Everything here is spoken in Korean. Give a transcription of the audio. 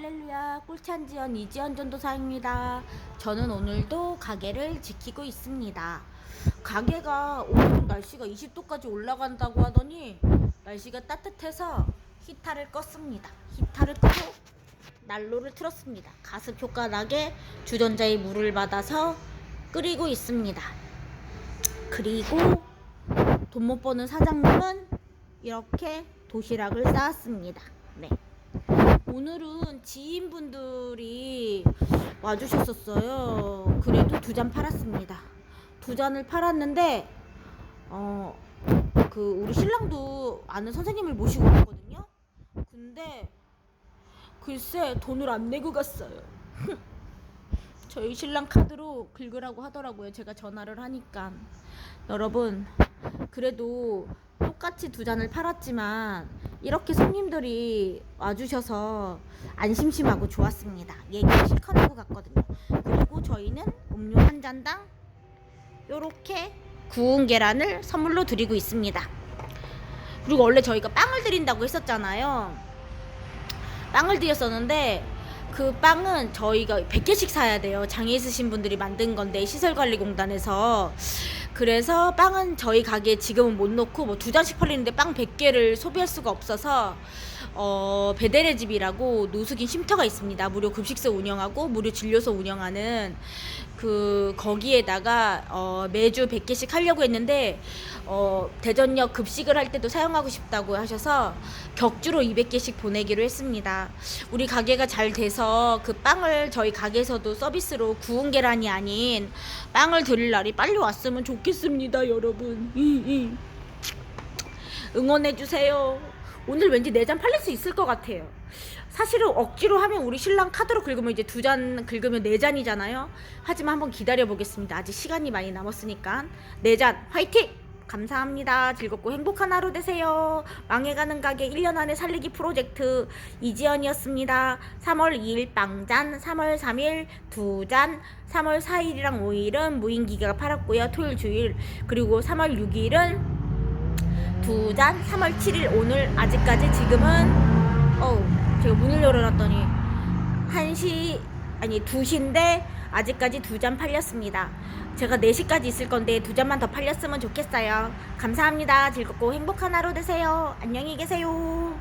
할렐루야 꿀찬지연 이지연 전도사입니다. 저는 오늘도 가게를 지키고 있습니다. 가게가 오늘 날씨가 20도까지 올라간다고 하더니 날씨가 따뜻해서 히타를 껐습니다. 히타를 끄고 난로를 틀었습니다. 가습 효과 나게 주전자에 물을 받아서 끓이고 있습니다. 그리고 돈 못 버는 사장님은 이렇게 도시락을 쌓았습니다. 네. 오늘은 지인분들이 와주셨었어요. 그래도 두 잔 팔았습니다. 두 잔을 팔았는데, 어, 그, 우리 신랑도 아는 선생님을 모시고 갔거든요. 근데, 글쎄, 돈을 안 내고 갔어요. 저희 신랑 카드로 긁으라고 하더라고요. 제가 전화를 하니까. 여러분, 그래도 똑같이 두 잔을 팔았지만 이렇게 손님들이 와주셔서 안 심심하고 좋았습니다. 얘기 실컷 하고 갔거든요. 그리고 저희는 음료 한 잔당 요렇게 구운 계란을 선물로 드리고 있습니다. 그리고 원래 저희가 빵을 드린다고 했었잖아요. 빵을 드렸었는데 그 빵은 저희가 100개씩 사야 돼요. 장애 있으신 분들이 만든 건데 시설관리공단에서 그래서 빵은 저희 가게에 지금은 못 놓고 뭐 두 잔씩 팔리는데 빵 100개를 소비할 수가 없어서 어, 베델의 집이라고 노숙인 쉼터가 있습니다. 무료 급식소 운영하고 무료 진료소 운영하는 그 거기에다가 어, 매주 100개씩 하려고 했는데 어, 대전역 급식을 할 때도 사용하고 싶다고 하셔서 격주로 200개씩 보내기로 했습니다. 우리 가게가 잘 돼서 그 빵을 저희 가게에서도 서비스로 구운 계란이 아닌 빵을 드릴 날이 빨리 왔으면 좋겠습니다, 여러분. 응원해 주세요. 오늘 왠지 네잔 팔릴 수 있을 것 같아요. 사실은 억지로 하면 우리 신랑 카드로 긁으면 이제 두 잔 긁으면 네 잔이잖아요. 하지만 한번 기다려 보겠습니다. 아직 시간이 많이 남았으니까 네 잔 화이팅! 감사합니다. 즐겁고 행복한 하루 되세요. 망해가는 가게 1년 안에 살리기 프로젝트 이지연이었습니다. 3월 2일 빵잔, 3월 3일 두 잔, 3월 4일이랑 5일은 무인기계가 팔았고요. 토요일, 주일. 그리고 3월 6일은 두 잔, 3월 7일 오늘 아직까지 지금은 어우 제가 문을 열어놨더니 1시 아니 2시인데 아직까지 두 잔 팔렸습니다. 제가 4시까지 있을 건데 두 잔만 더 팔렸으면 좋겠어요. 감사합니다. 즐겁고 행복한 하루 되세요. 안녕히 계세요.